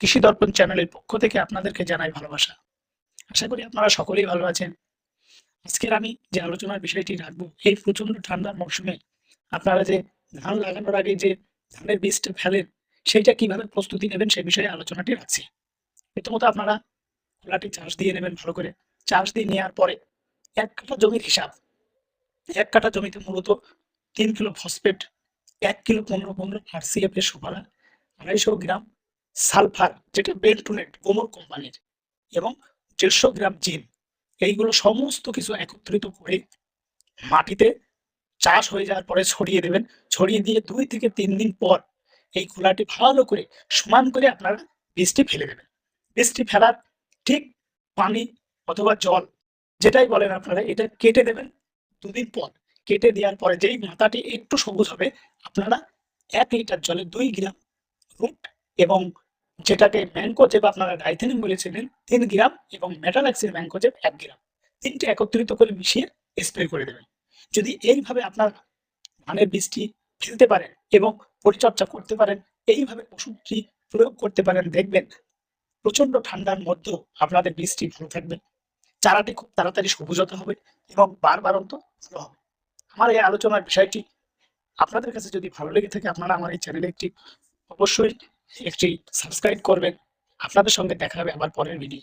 কৃষি দর্পণ চ্যানেলের পক্ষ থেকে আপনাদেরকে জানাই ভালোবাসা। আশা করি আপনারা সকলেই ভালো আছেন। আজকের আমি যে আলোচনার বিষয়টি রাখব, এই প্রচণ্ড ঠান্ডার মৌসুমে আপনারা যে ধান লাগানোর আগে যে ধানের বীজটা ফেলেন, সেইটা কীভাবে প্রস্তুতি নেবেন সে বিষয়ে আলোচনাটি রাখছি। প্রথমত আপনারা খোলাটি চাষ দিয়ে নেবেন ভালো করে। চাষ দিয়ে নেওয়ার পরে এক কাঠা জমির হিসাব। এক কাঠা জমিতে মূলত তিন কিলো ফসফেট, এক কিলো পনেরো পনেরো আরসিএফ এর সুপারা আড়াইশো গ্রাম সালফার যেটা বেন্টুনেট গোমর কোম্পানির এবং দেড়শো গ্রাম জিন এইগুলো সমস্ত কিছু একত্রিত করে মাটিতে চাষ হয়ে যাওয়ার পরে ছড়িয়ে দেবেন। ছড়িয়ে দিয়ে দুই থেকে তিন দিন পর এই খোলাটি ভালো করে সমান করে আপনারা বীজটি ফেলে দেবেন। বীজটি ফেলার ঠিক পানি অথবা জল যেটাই বলেন আপনারা এটা কেটে দেবেন দুদিন পর। কেটে দেওয়ার পরে যেই মাথাটি একটু সবুজ হবে আপনারা এক লিটার জলে দুই গ্রাম রুট এবং যেটাকে ম্যানকোজেব আপনারা ডাইথেনিম বলেছিলেন, তিন গ্রাম এবং মেটালাক্সির ম্যানকোজেব এক গ্রাম। তিনটে একত্রিত করে মিশিয়ে স্প্রে করে দেবেন। যদি এইভাবে আপনার ধানের বীজটি ফেলতে পারেন এবং পরিচর্যা করতে পারেন, এইভাবে ওষুধটি প্রয়োগ করতে পারেন, দেখবেন প্রচণ্ড ঠান্ডার মধ্যেও আপনাদের বীজটি ভালো থাকবে। চারাটি খুব তাড়াতাড়ি সবুজতা হবে এবং বারবার অন্ত ভালো হবে। আমার এই আলোচনার বিষয়টি আপনাদের কাছে যদি ভালো লেগে থাকে, আপনারা আমার এই চ্যানেলে একটি অবশ্যই একটি সাবস্ক্রাইব করবেন। আপনাদের সঙ্গে দেখা হবে আবার পরের ভিডিও